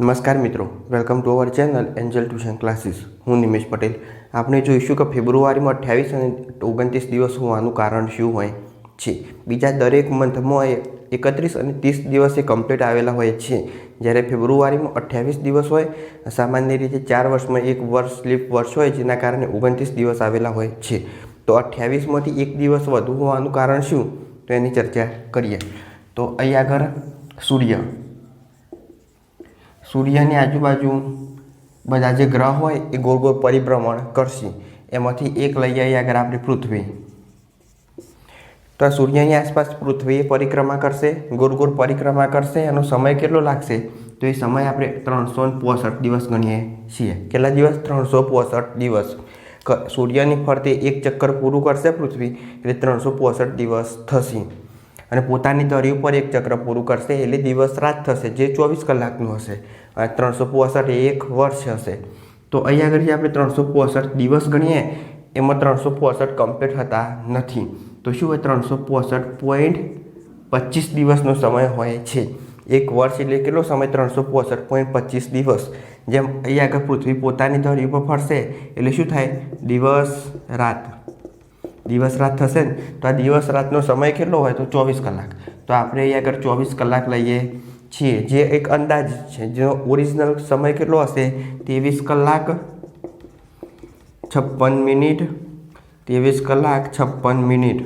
નમસ્કાર મિત્રો welcome to our channel angel tuition classes હું નિમેશ પટેલ. આપણે જોઈશું કે ફેબ્રુઆરીમાં અઠ્યાવીસ અને ઓગણત્રીસ દિવસ હોવાનું કારણ શું હોય છે. બીજા દરેક મંથમાં એકત્રીસ અને ત્રીસ દિવસે કમ્પ્લીટ આવેલા હોય છે. જ્યારે ફેબ્રુઆરીમાં અઠ્યાવીસ દિવસ હોય, સામાન્ય રીતે ચાર વર્ષમાં એક વર્ષ સ્લીપ વર્ષ હોય, જેના કારણે ઓગણત્રીસ દિવસ આવેલા હોય છે. તો અઠ્યાવીસમાંથી એક દિવસ વધુ હોવાનું કારણ શું? તો એની ચર્ચા કરીએ. તો અહીં આગળ સૂર્ય. સૂર્યની આજુબાજુ બધા જે ગ્રહ હોય એ ગોળ ગોળ પરિભ્રમણ કરશે. એમાંથી એક લઈ આવી આગળ આપણે પૃથ્વી. તો સૂર્યની આસપાસ પૃથ્વી પરિક્રમા કરશે, ગોળ ગોળ પરિક્રમા કરશે, એનો સમય કેટલો લાગશે? તો એ સમય આપણે ત્રણસો પોસઠ દિવસ ગણીએ છીએ. કેટલા દિવસ? ત્રણસો પોસઠ દિવસ. સૂર્યની ફરતે એક ચક્કર પૂરું કરશે પૃથ્વી, એટલે ત્રણસો પોસઠ દિવસ થશે. અને પોતાની ધરી ઉપર એક ચક્ર પૂરું કરશે, એટલે દિવસ રાત થશે, જે ચોવીસ કલાકનું હશે. અને ત્રણસો પોસઠ એક વર્ષ હશે. તો અહીંયા આગળ જે આપણે ત્રણસો પોસઠ દિવસ ગણીએ, એમાં ત્રણસો પોસઠ કમ્પ્લીટ થતા નથી. તો શું હોય, ત્રણસો પોસઠ પોઈન્ટ પચીસ દિવસનો સમય હોય છે. એક વર્ષ એટલે કેટલો સમય? ત્રણસો પોસઠ પોઈન્ટ પચીસ દિવસ. જેમ અહીં આગળ પૃથ્વી પોતાની ધરી ઉપર ફરશે, એટલે શું થાય? દિવસ રાત. દિવસ રાત થશે ને, તો આ દિવસ રાતનો સમય કેટલો હોય? તો ચોવીસ કલાક. તો આપણે અહીં આગળ ચોવીસ કલાક લઈએ છીએ. જે એક અંદાજ છે, જેનો ઓરિજિનલ સમય કેટલો હશે? ત્રેવીસ કલાક છપ્પન મિનિટ, ત્રેવીસ કલાક છપ્પન મિનિટ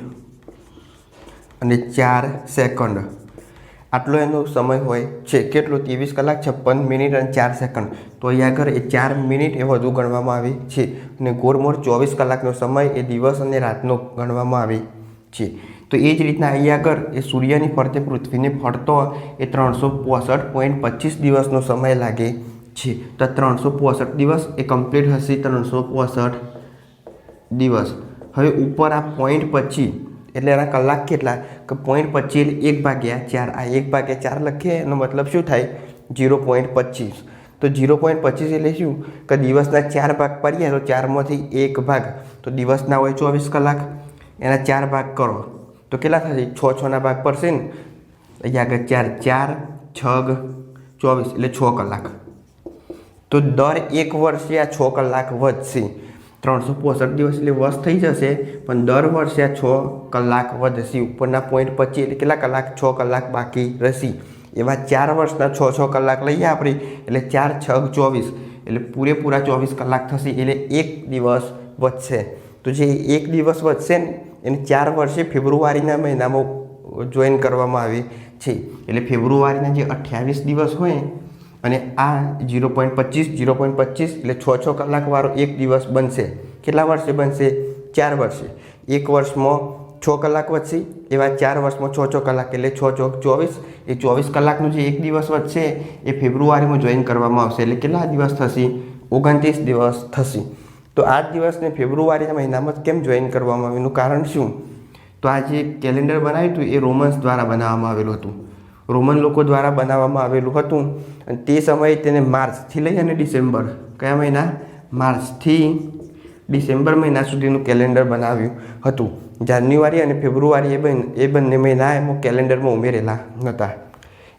અને ચાર સેકન્ડ. આટલો એનો સમય હોય છે. કેટલો? ત્રેવીસ કલાક છપ્પન મિનિટ અને ચાર સેકન્ડ. તો અહીં આગળ એ ચાર મિનિટ એ વધુ ગણવામાં આવે છે અને ગોરમોર ચોવીસ કલાકનો સમય એ દિવસ અને રાતનો ગણવામાં આવે છે. તો એ જ રીતના અહીં આગળ એ સૂર્યની ફરતે પૃથ્વીને ફરતો એ ત્રણસો પોસઠ પોઈન્ટ પચીસ દિવસનો સમય લાગે છે. તો ત્રણસો પોસઠ દિવસ એ કમ્પ્લીટ હશે ત્રણસો પોસઠ દિવસ. હવે ઉપર આ પોઈન્ટ પચીસ એટલે એના કલાક કેટલા? કે પોઈન્ટ પચીસ એક ભાગ્યા ચાર. આ એક ભાગ્યા ચાર લખીએ એનો મતલબ શું થાય? જીરો પોઈન્ટ પચીસ. તો જીરો પોઈન્ટ પચીસ એટલે શું? કે દિવસના ચાર ભાગ પાડીએ તો ચારમાંથી એક ભાગ. તો દિવસના હોય ચોવીસ કલાક, એના ચાર ભાગ કરો. તો કેટલા થશે? છ છના ભાગ પડશે ને? અહીંયા આગળ ચાર ચાર છ ચોવીસ એટલે છ કલાક. તો દર એક વર્ષે આ છ કલાક વધશે. ત્રણસો પોસઠ દિવસ એટલે વર્ષ થઈ જશે, પણ દર વર્ષે આ છ કલાક વધશે. ઉપરના પોઈન્ટ પચીસ એટલે કેટલા કલાક? છ કલાક બાકી રહેશે. એવા ચાર વર્ષના છ છ કલાક લઈએ આપણે, એટલે ચાર છ ચોવીસ, એટલે પૂરેપૂરા ચોવીસ કલાક થશે, એટલે એક દિવસ વધશે. તો જે એક દિવસ વધશે ને, એને ચાર વર્ષે ફેબ્રુઆરીના મહિનામાં જોઈન કરવામાં આવે છે. એટલે ફેબ્રુઆરીના જે અઠ્યાવીસ દિવસ હોય અને આ જીરો પોઈન્ટ પચીસ જીરો પોઈન્ટ પચીસ, એટલે છ છ કલાકવાળો એક દિવસ બનશે. કેટલા વર્ષે બનશે? ચાર વર્ષે. એક વર્ષમાં છ કલાક વધશે એવા ચાર વર્ષમાં છ છ કલાક એટલે છ ચોક ચોવીસ, એ ચોવીસ કલાકનું જે એક દિવસ વધશે એ ફેબ્રુઆરીમાં જોઈન કરવામાં આવશે. એટલે કેટલા દિવસ થશે? ઓગણત્રીસ દિવસ થશે. તો આ દિવસને ફેબ્રુઆરીના મહિનામાં કેમ જોઈન કરવામાં એનું કારણ શું? તો આ જે કેલેન્ડર બનાવ્યું હતું, એ રોમન્સ દ્વારા બનાવવામાં આવેલું હતું. રોમન લોકો દ્વારા બનાવવામાં આવેલું હતું. અને તે સમયે તેને માર્ચથી લઈ અને ડિસેમ્બર, કયા મહિના? માર્ચથી ડિસેમ્બર મહિના સુધીનું કેલેન્ડર બનાવ્યું હતું. જાન્યુઆરી અને ફેબ્રુઆરી એ બંને એ બંને મહિના એમાં કેલેન્ડરમાં ઉમેરેલા નહોતા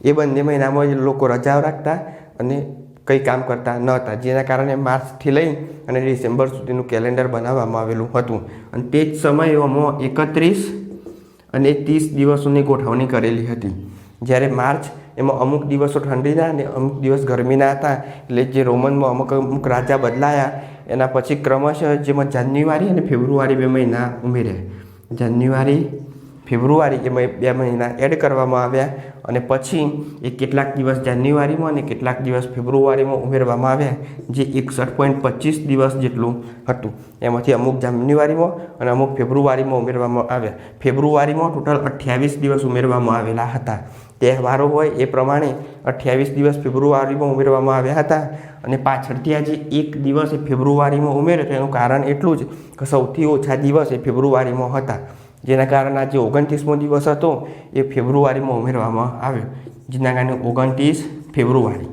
એ બંને મહિનામાં જ લોકો રજાઓ રાખતા અને કંઈ કામ કરતા ન હતા જેના કારણે માર્ચથી લઈ અને ડિસેમ્બર સુધીનું કેલેન્ડર બનાવવામાં આવેલું હતું. અને તે જ સમયે સમયમાં એકત્રીસ અને ત્રીસ દિવસોની ગોઠવણી કરેલી હતી. જ્યારે માર્ચ એમાં અમુક દિવસો ઠંડીના અને અમુક દિવસ ગરમીના હતા, એટલે જે રોમનમાં અમુક અમુક રાજા બદલાયા, એના પછી ક્રમશઃ જેમાં જાન્યુઆરી અને ફેબ્રુઆરી બે મહિના ઉમેર્યા. જાન્યુઆરી, ફેબ્રુઆરી એ મહિ- બે મહિના એડ કરવામાં આવ્યા અને પછી એ કેટલાક દિવસ જાન્યુઆરીમાં અને કેટલાક દિવસ ફેબ્રુઆરીમાં ઉમેરવામાં આવ્યા, જે એકસઠ પોઈન્ટ પચીસ દિવસ જેટલું હતું. એમાંથી અમુક જાન્યુઆરીમાં અને અમુક ફેબ્રુઆરીમાં ઉમેરવામાં આવ્યા. ફેબ્રુઆરીમાં ટોટલ અઠ્યાવીસ દિવસ ઉમેરવામાં આવેલા હતા. તહેવારો હોય એ પ્રમાણે અઠ્યાવીસ દિવસ ફેબ્રુઆરીમાં ઉમેરવામાં આવ્યા હતા અને પાછળથી આજે એક દિવસ એ ફેબ્રુઆરીમાં ઉમેર્યો તો એનું કારણ એટલું જ કે સૌથી ઓછા દિવસ એ ફેબ્રુઆરીમાં હતા. જેના કારણે આજે ઓગણત્રીસમો દિવસ હતો, એ ફેબ્રુઆરીમાં ઉમેરવામાં આવ્યો. જેના કારણે ઓગણત્રીસ ફેબ્રુઆરી.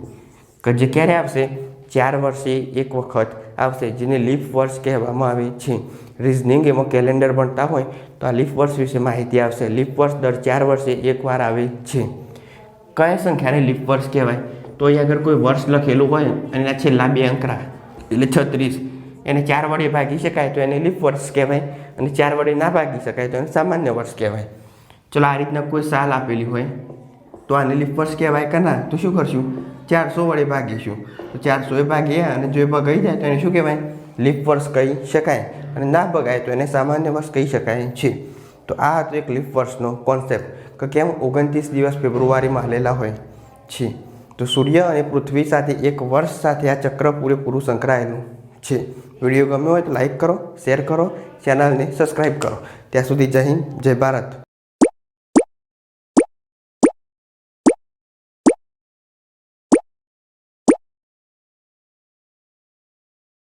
કે જે ક્યારે આવશે? ચાર વર્ષે એક વખત આવશે, જેને લીપ વર્ષ કહેવામાં આવે છે. રિઝનિંગ એમાં કેલેન્ડર ભણતા હોય તો આ લીફ વર્ષ વિશે માહિતી આવશે. લીફ વર્ષ દર ચાર વર્ષે એકવાર આવે છે. કયા સંખ્યાને લીફ વર્ષ કહેવાય? તો અહીં આગળ કોઈ વર્ષ લખેલું હોય અને એના છેલ્લા બે અંકરા એટલે છત્રીસ. એને ચાર વડે ભાગી શકાય તો એને લીપ વર્ષ કહેવાય અને ચાર વડે ના ભાગી શકાય તો એને સામાન્ય વર્ષ કહેવાય. ચલો આ રીતના કોઈ સાલ આપેલી હોય, તો આને લીપ વર્ષ કહેવાય કે ના? તો શું કરશું? ચારસો વડે ભાગીશું. તો એ ભાગીએ અને જો એ ભગાઈ જાય તો એને શું કહેવાય? લીપ વર્ષ કહી શકાય અને ના ભગાય તો એને સામાન્ય વર્ષ કહી શકાય છે. તો આ હતો એક લીપ વર્ષનો કોન્સેપ્ટ કે કેમ ઓગણત્રીસ દિવસ ફેબ્રુઆરીમાં હાલેલા હોય છે. તો સૂર્ય અને પૃથ્વી સાથે એક વર્ષ સાથે આ ચક્ર પૂરેપૂરું સંકળાયેલું છે. વીડિયો ગમ્યો હોય તો લાઈક કરો, શેર કરો, ચેનલને સબસ્ક્રાઈબ કરો. ત્યાં સુધી જય હિન્દ, જય ભારત.